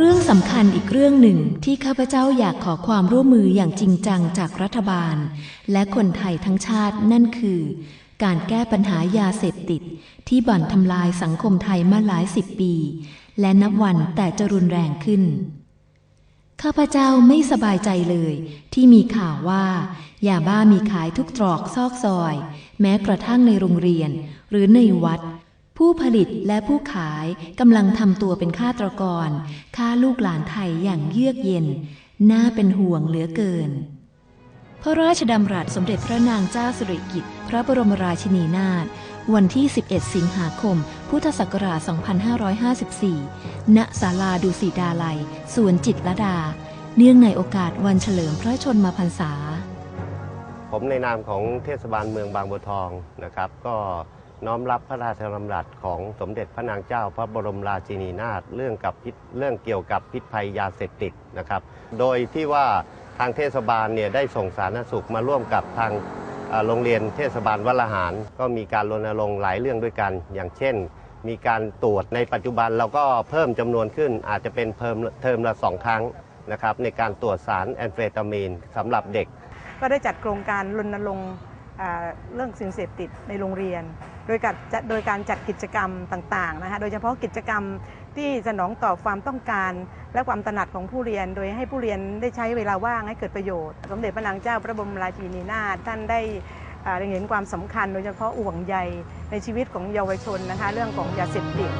เรื่องสำคัญอีกเรื่องหนึ่งที่ข้าพเจ้าอยากขอความร่วมมืออย่างจริงจังจากรัฐบาล และคนไทยทั้งชาตินั่นคือ การแก้ปัญหายาเสพติด ที่บ่อนทำลายสังคมไทยมาหลายสิบปี และนับวันแต่จะรุนแรงขึ้น ข้าพเจ้าไม่สบายใจเลย ที่มีข่าวว่ายาบ้ามีขายทุกตรอกซอกซอย แม้กระทั่งในโรงเรียน หรือในวัด ผู้ผลิตและผู้ขายกำลังทำตัวเป็นฆาตรกรฆ่าลูกหลานไทยอย่างเยือกเย็น น่าเป็นห่วงเหลือเกิน พระราชดำรัสสมเด็จพระนางเจ้าสิริกิติ์พระบรมราชินีนาถวันที่ 11 สิงหาคม พุทธศักราช 2554 ณ ศาลาดุสิตาลัย สวนจิตรดา เนื่องในโอกาสวันเฉลิมพระชนมพรรษา ผมในนามของเทศบาลเมืองบางบัวทองนะครับ ก็ น้อมรับพระราชดำรัสของสมเด็จพระนางเจ้าพระบรมราชินีนาถเรื่องกับพิษเรื่องเกี่ยวกับพิษภัยยาเสพติดนะครับ โดยที่ว่าทางเทศบาลเนี่ยได้ส่งสาธารณสุขมาร่วมกับทางโรงเรียนเทศบาลวัลหาร ก็มีการรณรงค์หลายเรื่องด้วยกัน อย่างเช่น มีการตรวจในปัจจุบันเราก็เพิ่มจำนวนขึ้นอาจจะเป็นเพิ่มเทอมละสองครั้งนะครับในการตรวจสารแอมเฟตามีนสำหรับเด็ก ก็ได้จัดโครงการรณรงค์ เรื่องสิ่งเสพติดในโรงเรียน โดยการจัดโดยการจัดกิจกรรมต่างๆนะคะโดยเฉพาะกิจกรรมที่สนองตอบความต้องการ และความตระหนักของผู้เรียน โดยให้ผู้เรียนได้ใช้เวลาว่างให้เกิดประโยชน์ สมเด็จพระนางเจ้าพระบรมราชินีนาถท่านได้อ่าเห็นความสำคัญโดยเฉพาะห่วงใยในชีวิตของเยาวชนนะคะเรื่องของยาเสพติด